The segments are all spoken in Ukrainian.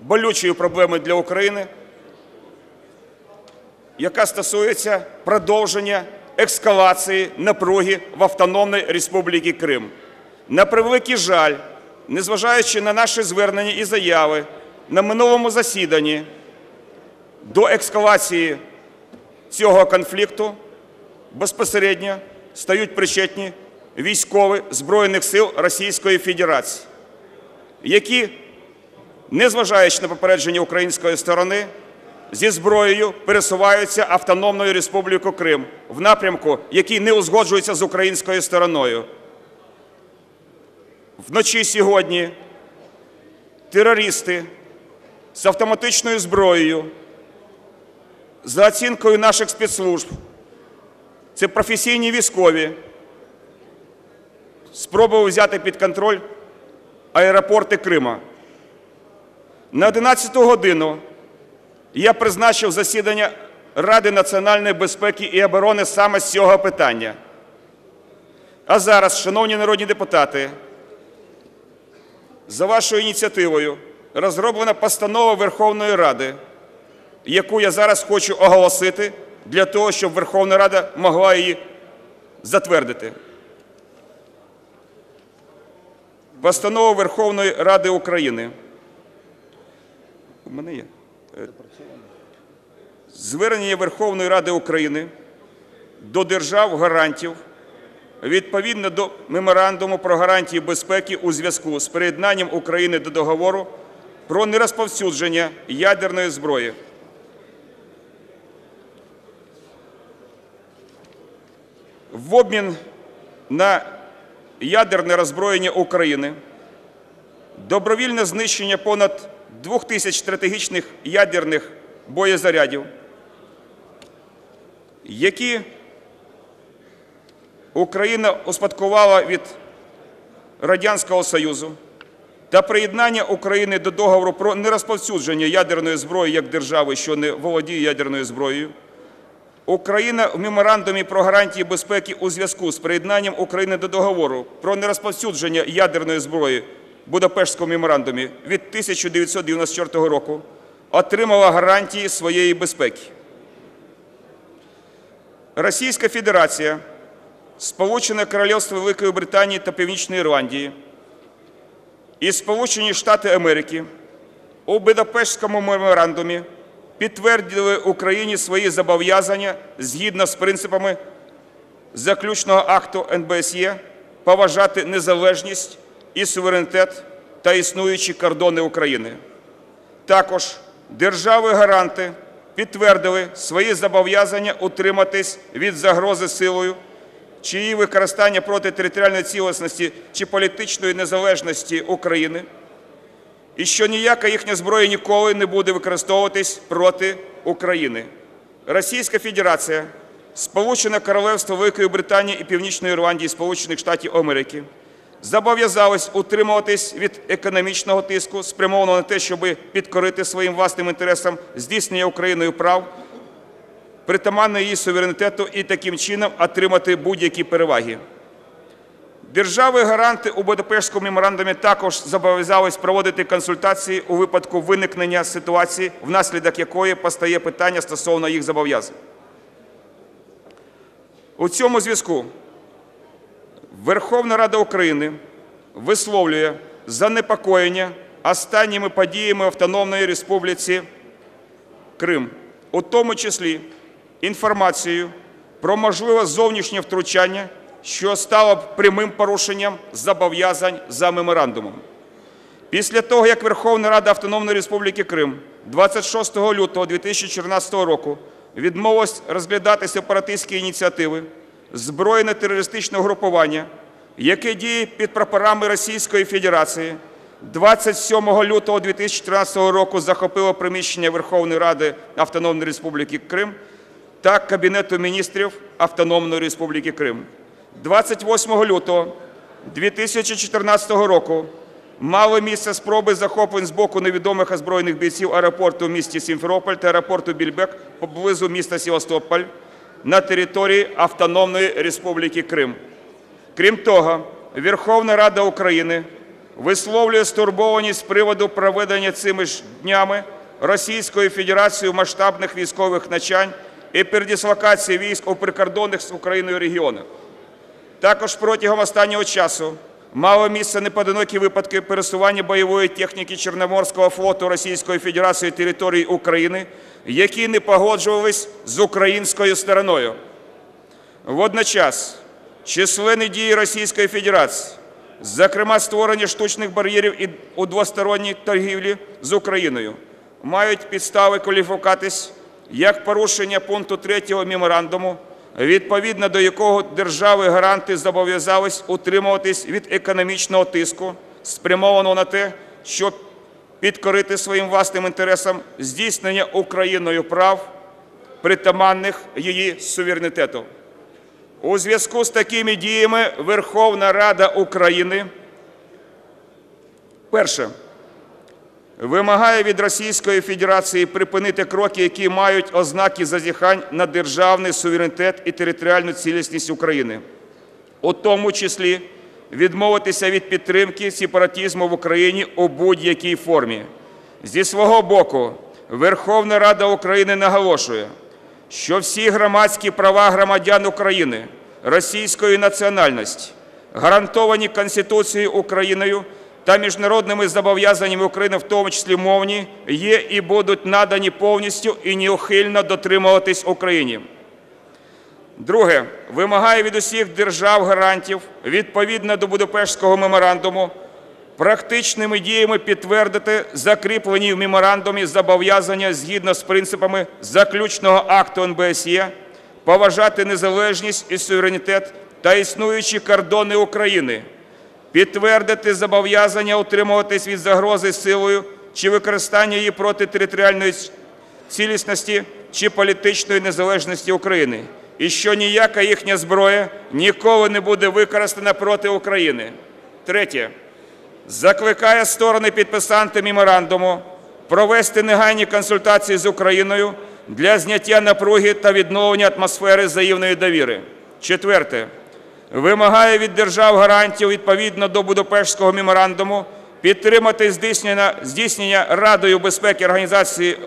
болючою проблемою для України, яка стосується продовження ескалації напруги в Автономній Республіці Крим. На превеликий жаль, незважаючи на наші звернення і заяви на минулому засіданні до ескалації цього конфлікту безпосередньо стають причетні військові Збройних сил Російської Федерації, які, незважаючи на попередження української сторони, зі зброєю пересуваються Автономною Республікою Крим в напрямку, який не узгоджується з українською стороною. Вночі сьогодні терористи з автоматичною зброєю, за оцінкою наших спецслужб, це професійні військові, спробували взяти під контроль аеропорти Крима. На 11 годину я призначив засідання Ради національної безпеки і оборони саме з цього питання. А зараз, шановні народні депутати, за вашою ініціативою розроблена постанова Верховної Ради, яку я зараз хочу оголосити для того, щоб Верховна Рада могла її затвердити. Постанова Верховної Ради України. У мене є. Е, Звернення Верховної Ради України до держав-гарантів відповідно до меморандуму про гарантії безпеки у зв'язку з приєднанням України до договору про нерозповсюдження ядерної зброї. В обмін на ядерне роззброєння України, добровільне знищення понад 2000 стратегічних ядерних боєзарядів, які Україна успадкувала від Радянського Союзу, та приєднання України до договору про нерозповсюдження ядерної зброї як держави, що не володіє ядерною зброєю, Україна в меморандумі про гарантії безпеки у зв'язку з приєднанням України до договору про нерозповсюдження ядерної зброї Будапештському меморандумі від 1994 року отримала гарантії своєї безпеки. Російська Федерація, Сполучене Королівство Великої Британії та Північної Ірландії і Сполучені Штати Америки у Будапештському меморандумі підтвердили Україні свої зобов'язання згідно з принципами заключного акту НБСЄ поважати незалежність і суверенітет та існуючі кордони України. Також держави-гаранти підтвердили свої зобов'язання утриматись від загрози силою, чи її використання проти територіальної цілісності чи політичної незалежності України, і що ніяка їхня зброя ніколи не буде використовуватись проти України. Російська Федерація, Сполучене Королевство Великої Британії і Північної Ірландії Сполучених Штатів Америки зобов'язались утримуватись від економічного тиску, спрямованого на те, щоб підкорити своїм власним інтересам здійснення Україною прав, притаманне її суверенітету і таким чином отримати будь-які переваги. Держави-гаранти у Будапештському меморандумі також зобов'язались проводити консультації у випадку виникнення ситуації, внаслідок якої постає питання стосовно їх зобов'язань. У цьому зв'язку Верховна Рада України висловлює занепокоєння останніми подіями Автономної Республіці Крим, у тому числі інформацією про можливе зовнішнє втручання, що стало прямим порушенням зобов'язань за меморандумом. Після того, як Верховна Рада Автономної Республіки Крим 26 лютого 2014 року відмовилась розглядати сепаратистські ініціативи збройне терористичне групування, яке діє під прапорами Російської Федерації, 27 лютого 2014 року захопило приміщення Верховної Ради Автономної Республіки Крим та Кабінету міністрів Автономної Республіки Крим. 28 лютого 2014 року мали місце спроби захоплень з боку невідомих озброєних бійців аеропорту в місті Сімферополь та аеропорту Більбек поблизу міста Севастополь на території Автономної Республіки Крим. Крім того, Верховна Рада України висловлює стурбованість з приводу проведення цими ж днями Російською Федерацією масштабних військових навчань і передислокації військ у прикордонних з Україною регіонах. Також протягом останнього часу мало місце непоодинокі випадки пересування бойової техніки Чорноморського флоту Російської Федерації території України, які не погоджувались з українською стороною. Водночас численні дії Російської Федерації, зокрема створення штучних бар'єрів у двосторонній торгівлі з Україною, мають підстави кваліфікуватись як порушення пункту 3 меморандуму, відповідно до якого держави-гаранти зобов'язались утримуватись від економічного тиску, спрямованого на те, щоб підкорити своїм власним інтересам здійснення Україною прав, притаманних її суверенітету. У зв'язку з такими діями Верховна Рада України перше вимагає від Російської Федерації припинити кроки, які мають ознаки зазіхань на державний суверенітет і територіальну цілісність України, у тому числі відмовитися від підтримки сепаратизму в Україні у будь-якій формі. Зі свого боку, Верховна Рада України наголошує, що всі громадські права громадян України російської національності, гарантовані Конституцією Україною та міжнародними зобов'язаннями України, в тому числі мовні, є і будуть надані повністю і неухильно дотримуватись Україні. Друге. Вимагає від усіх держав-гарантів відповідно до Будапештського меморандуму практичними діями підтвердити закріплені в меморандумі зобов'язання згідно з принципами заключного акту НБСЄ, поважати незалежність і суверенітет та існуючі кордони України, підтвердити зобов'язання утримуватись від загрози силою чи використання її проти територіальної цілісності чи політичної незалежності України, і що ніяка їхня зброя ніколи не буде використана проти України. Третє. Закликає сторони підписанти меморандуму провести негайні консультації з Україною для зняття напруги та відновлення атмосфери взаємної довіри. Четверте. Вимагає від держав гарантів відповідно до Будапештського меморандуму підтримати здійснення, здійснення Радою безпеки Організації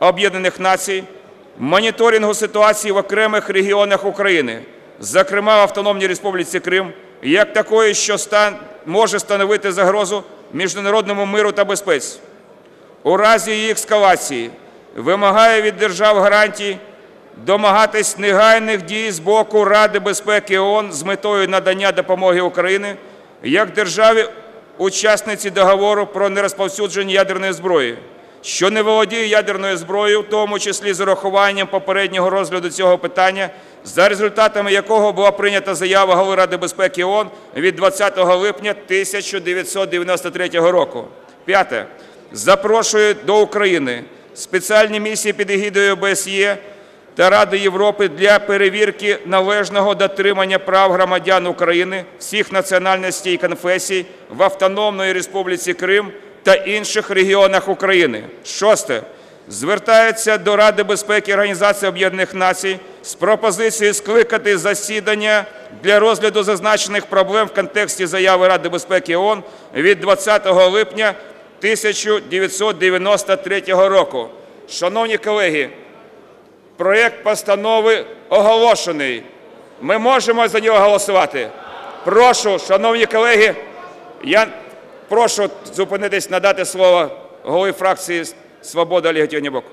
Об'єднаних Націй моніторингу ситуації в окремих регіонах України, зокрема в Автономній Республіці Крим, як такої, що стан може становити загрозу міжнародному миру та безпеці. У разі її ескалації вимагає від держав гарантій домагатись негайних дій з боку Ради безпеки ООН з метою надання допомоги Україні як державі-учасниці договору про нерозповсюдження ядерної зброї, що не володіє ядерною зброєю, в тому числі з урахуванням попереднього розгляду цього питання, за результатами якого була прийнята заява Голови Ради безпеки ООН від 20 липня 1993 року. П'яте. Запрошує до України спеціальні місії під егідою ОБСЄ та Ради Європи для перевірки належного дотримання прав громадян України всіх національностей і конфесій в Автономної Республіці Крим та інших регіонах України. Шосте. Звертається до Ради безпеки Організації Об'єднаних Націй з пропозицією скликати засідання для розгляду зазначених проблем в контексті заяви Ради безпеки ООН від 20 липня 1993 року. Шановні колеги, проект постанови оголошений. Ми можемо за нього голосувати. Прошу, шановні колеги, я прошу зупинитись, надати слово голові фракції «Свобода» Олегу Тягнібоку.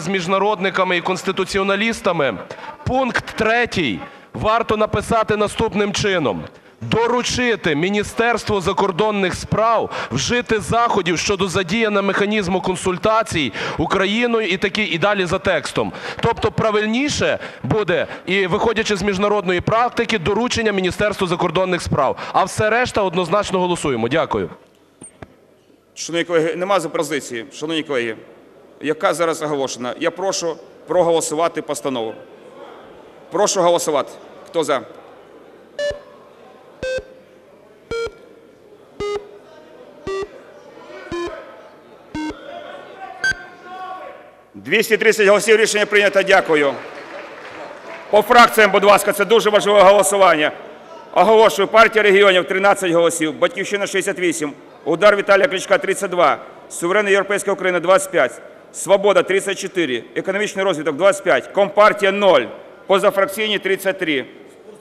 з міжнародниками і конституціоналістами, пункт 3 варто написати наступним чином: доручити Міністерству закордонних справ вжити заходів щодо задіяння механізму консультацій Україною і далі за текстом. Тобто правильніше буде, і виходячи з міжнародної практики, доручення Міністерству закордонних справ. А все решта однозначно голосуємо. Дякую. Шановні колеги, нема запозиції. Шановні колеги, яка зараз оголошена? Я прошу проголосувати постанову. Прошу голосувати. Хто за? «230 голосів. Рішення прийнято. Дякую. По фракціям, будь ласка, це дуже важливе голосування. Оголошую, партія регіонів 13 голосів, Батьківщина 68, Удар Віталія Кличка 32, Суверенна Європейська Україна 25, Свобода 34, Економічний розвиток 25, Компартія 0, позафракційні 33,